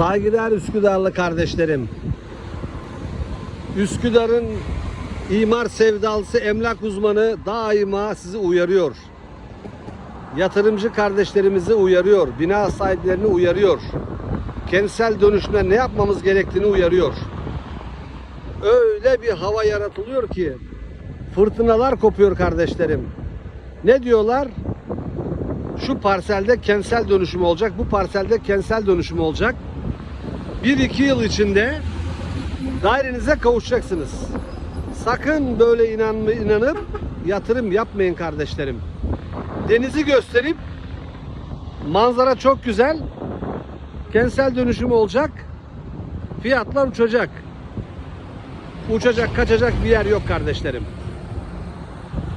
Saygıdeğer Üsküdarlı kardeşlerim. Üsküdar'ın imar sevdalısı emlak uzmanı daima sizi uyarıyor. Yatırımcı kardeşlerimizi uyarıyor. Bina sahiplerini uyarıyor. Kentsel dönüşümde ne yapmamız gerektiğini uyarıyor. Öyle bir hava yaratılıyor ki fırtınalar kopuyor kardeşlerim. Ne diyorlar? Şu parselde kentsel dönüşüm olacak, bu parselde kentsel dönüşüm olacak. 1-2 yıl içinde dairenize kavuşacaksınız. Sakın böyle inanma, inanıp yatırım yapmayın kardeşlerim. Denizi gösterip manzara çok güzel. Kentsel dönüşüm olacak. Fiyatlar uçacak. Uçacak, kaçacak bir yer yok kardeşlerim.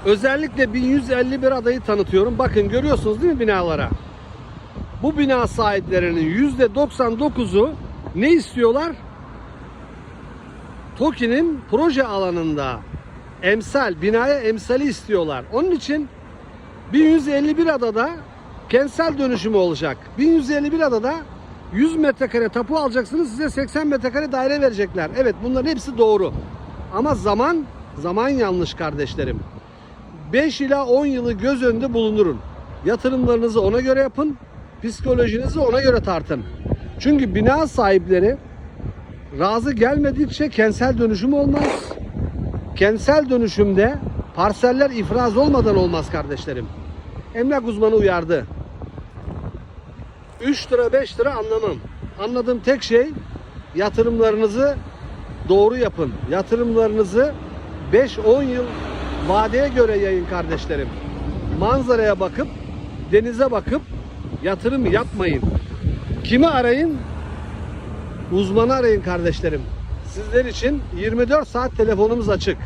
Özellikle 1151 adayı tanıtıyorum. Bakın görüyorsunuz değil mi binalara? Bu bina sahiplerinin %99'u ne istiyorlar? TOKİ'nin proje alanında emsal, binaya emsali istiyorlar. Onun için 1151 adada kentsel dönüşümü olacak. 1151 adada 100 metrekare tapu alacaksınız size 80 metrekare daire verecekler. Evet bunların hepsi doğru. Ama zaman zaman yanlış kardeşlerim. 5 ila 10 yılı göz önünde bulundurun. Yatırımlarınızı ona göre yapın. Psikolojinizi ona göre tartın. Çünkü bina sahipleri razı gelmedikçe kentsel dönüşüm olmaz. Kentsel dönüşümde parseller ifraz olmadan olmaz kardeşlerim. Emlak uzmanı uyardı. 3 lira 5 lira anlamam. Anladığım tek şey yatırımlarınızı doğru yapın. Yatırımlarınızı 5-10 yıl vadeye göre yayın kardeşlerim. Manzaraya bakıp, denize bakıp yatırım yapmayın. Kimi arayın? Uzmanı arayın kardeşlerim. Sizler için 24 saat telefonumuz açık.